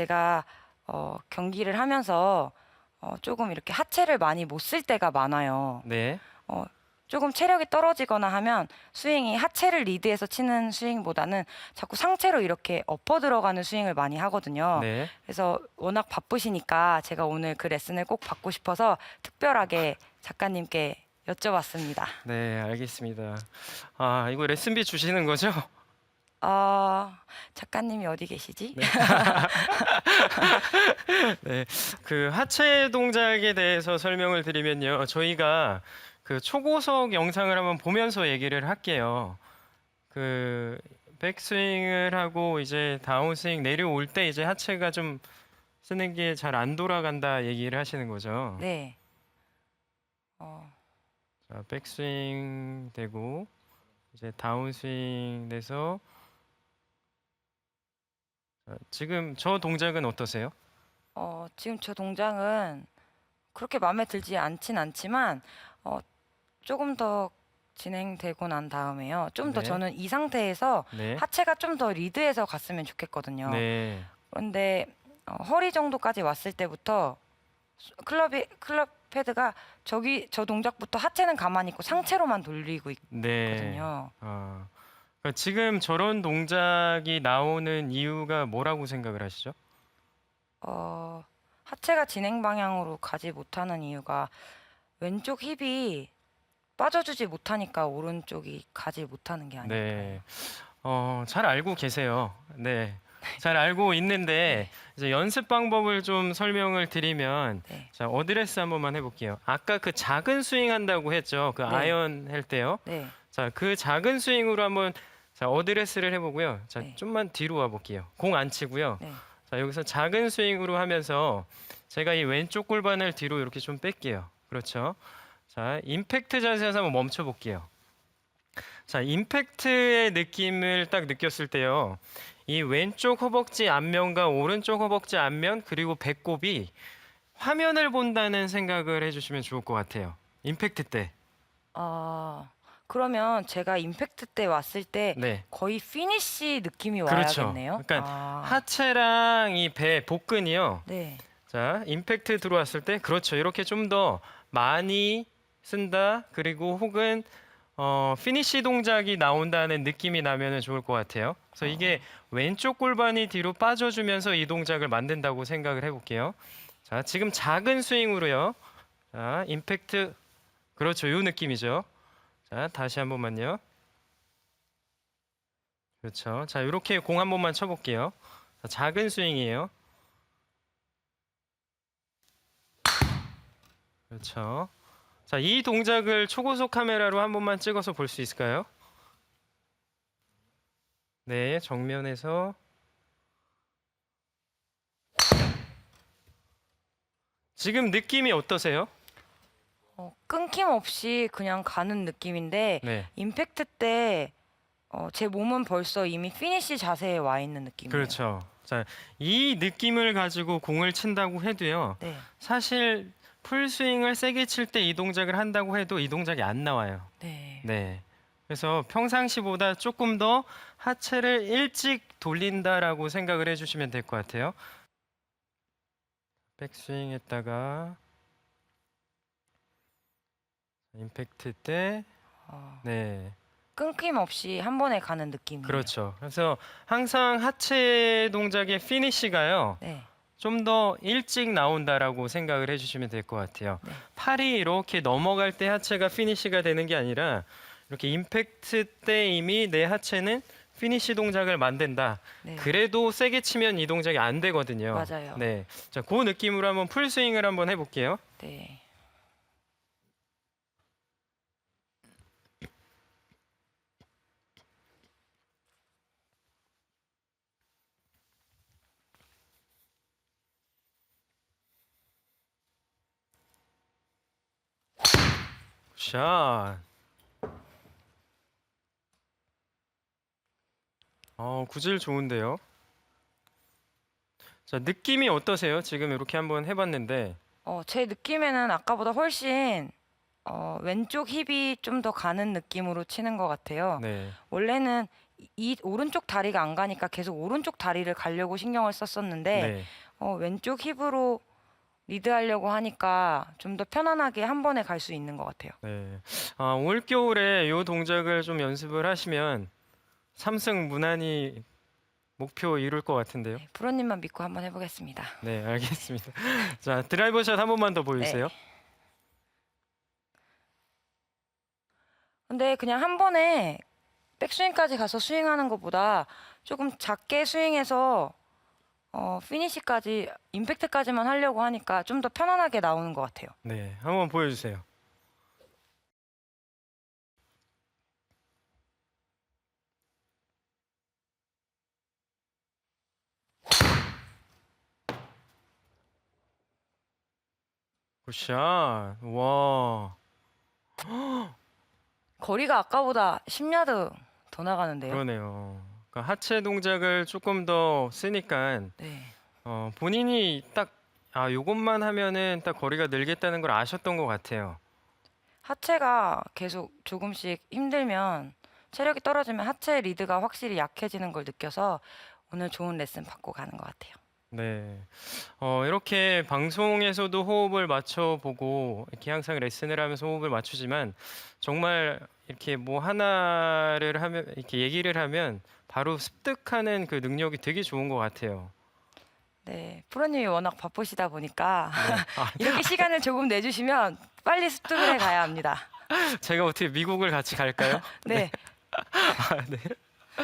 제가 어, 경기를 하면서 어, 조금 이렇게 하체를 많이 못 쓸 때가 많아요. 네. 어, 조금 체력이 떨어지거나 하면 스윙이 하체를 리드해서 치는 스윙보다는 자꾸 상체로 이렇게 엎어 들어가는 스윙을 많이 하거든요. 네. 그래서 워낙 바쁘시니까 제가 오늘 그 레슨을 꼭 받고 싶어서 특별하게 작가님께 여쭤봤습니다. 네, 알겠습니다. 아, 이거 레슨비 주시는 거죠? 어, 작가님이 어디 계시지? 네. 그 하체 동작에 대해서 설명을 드리면요. 저희가 그 초고속 영상을 한번 보면서 얘기를 할게요. 그 백스윙을 하고 이제 다운스윙 내려올 때 이제 하체가 좀 쓰는 게 잘 안 돌아간다 얘기를 하시는 거죠. 네. 어, 자, 백스윙 되고 이제 다운스윙 돼서 자, 지금 저 동작은 어떠세요? 어, 지금 저 동작은 그렇게 마음에 들지 않진 않지만 어, 조금 더 진행되고 난 다음에요. 좀 더 네. 저는 이 상태에서 네. 하체가 좀 더 리드해서 갔으면 좋겠거든요. 네. 그런데 어, 허리 정도까지 왔을 때부터 수- 클럽이 클럽 패드가 저기 저 동작부터 하체는 가만히 있고 상체로만 돌리고 네. 있거든요. 아, 지금 저런 동작이 나오는 이유가 뭐라고 생각을 하시죠? 어, 하체가 진행 방향으로 가지 못하는 이유가 왼쪽 힙이 빠져주지 못하니까 오른쪽이 가지 못하는 게 아닐까요? 네. 어, 잘 알고 계세요. 네. 잘 알고 있는데 이제 연습 방법을 좀 설명을 드리면 네. 자, 어드레스 한 번만 해 볼게요. 아까 그 작은 스윙 한다고 했죠. 그 네. 아이언 할 때요. 네. 자, 그 작은 스윙으로 한번 자, 어드레스를 해보고요. 자, 네. 좀만 뒤로 와볼게요. 공 안 치고요. 네. 자, 여기서 작은 스윙으로 하면서 제가 이 왼쪽 골반을 뒤로 이렇게 좀 뺄게요. 그렇죠. 자, 임팩트 자세에서 한번 멈춰볼게요. 자, 임팩트의 느낌을 딱 느꼈을 때요. 이 왼쪽 허벅지 앞면과 오른쪽 허벅지 앞면 그리고 배꼽이 화면을 본다는 생각을 해주시면 좋을 것 같아요. 임팩트 때. 어, 그러면 제가 임팩트 때 왔을 때 네. 거의 피니시 느낌이 그렇죠. 와야겠네요. 그러니까 아, 하체랑 이 배 복근이요. 네. 자, 임팩트 들어왔을 때 그렇죠. 이렇게 좀 더 많이 쓴다. 그리고 혹은 어, 피니시 동작이 나온다는 느낌이 나면은 좋을 것 같아요. 그래서 이게 왼쪽 골반이 뒤로 빠져주면서 이 동작을 만든다고 생각을 해볼게요. 자, 지금 작은 스윙으로요. 자, 임팩트 그렇죠. 요 느낌이죠. 자, 다시 한 번만요. 그렇죠. 자, 이렇게 공 한 번만 쳐볼게요. 자, 작은 스윙이에요. 그렇죠. 자, 이 동작을 초고속 카메라로 한 번만 찍어서 볼 수 있을까요? 네, 정면에서 지금 느낌이 어떠세요? 어, 끊김없이 그냥 가는 느낌인데 네, 임팩트 때 어, 제 몸은 벌써 이미 피니시 자세에 와 있는 느낌이에요. 그렇죠. 자, 이 느낌을 가지고 공을 친다고 해도요. 네. 사실 풀 스윙을 세게 칠 때 이 동작을 한다고 해도 이 동작이 안 나와요. 네. 네. 그래서 평상시보다 조금 더 하체를 일찍 돌린다라고 생각을 해주시면 될 것 같아요. 백스윙 했다가 임팩트 때, 어, 네, 끊김 없이 한 번에 가는 느낌이에요. 그렇죠. 그래서 항상 하체 동작의 피니시가요, 네. 좀 더 일찍 나온다라고 생각을 해주시면 될 것 같아요. 네. 팔이 이렇게 넘어갈 때 하체가 피니시가 되는 게 아니라 이렇게 임팩트 때 이미 내 하체는 피니시 동작을 만든다. 네. 그래도 세게 치면 이 동작이 안 되거든요. 맞아요. 네. 자, 그 느낌으로 한번 풀 스윙을 한번 해볼게요. 네. 샷. 어, 구질 좋은데요. 자, 느낌이 어떠세요? 지금 이렇게 한번 해봤는데. 어, 제 느낌에는 아까보다 훨씬 어, 왼쪽 힙이 좀 더 가는 느낌으로 치는 것 같아요. 네. 원래는 이- 이 오른쪽 다리가 안 가니까 계속 오른쪽 다리를 가려고 신경을 썼었는데 네. 어, 왼쪽 힙으로 리드하려고 하니까 좀 더 편안하게 한 번에 갈 수 있는 것 같아요. 네. 아, 올 겨울에 이 동작을 좀 연습을 하시면 삼승 무난히 목표 이룰 것 같은데요. 네, 프로님만 믿고 한번 해보겠습니다. 네, 알겠습니다. 자, 드라이버 샷 한 번만 더 보여주세요. 근데 그냥 한 번에 백스윙까지 가서 스윙하는 것보다 조금 작게 스윙해서 어, 피니시까지 임팩트까지만 하려고 하니까 좀 더 편안하게 나오는 것 같아요. 네, 한번 보여주세요. 굿샷. 와. 거리가 아까보다 10야드 더 나가는데요. 그러네요. 그러니까 하체 동작을 조금 더 쓰니까 네. 어, 본인이 딱 아, 요것만 하면은 딱 거리가 늘겠다는 걸 아셨던 것 같아요. 하체가 계속 조금씩 힘들면 체력이 떨어지면 하체 리드가 확실히 약해지는 걸 느껴서 오늘 좋은 레슨 받고 가는 것 같아요. 네. 어, 이렇게 방송에서도 호흡을 맞춰보고 이렇게 항상 레슨을 하면서 호흡을 맞추지만 정말 이렇게 뭐 하나를 하면 이렇게 얘기를 하면 바로 습득하는 그 능력이 되게 좋은 것 같아요. 네, 프로님이 워낙 바쁘시다 보니까 네. 아, 이렇게 시간을 조금 내주시면 빨리 습득을 해 가야 합니다. 제가 어떻게 미국을 같이 갈까요? 네, 아, 네.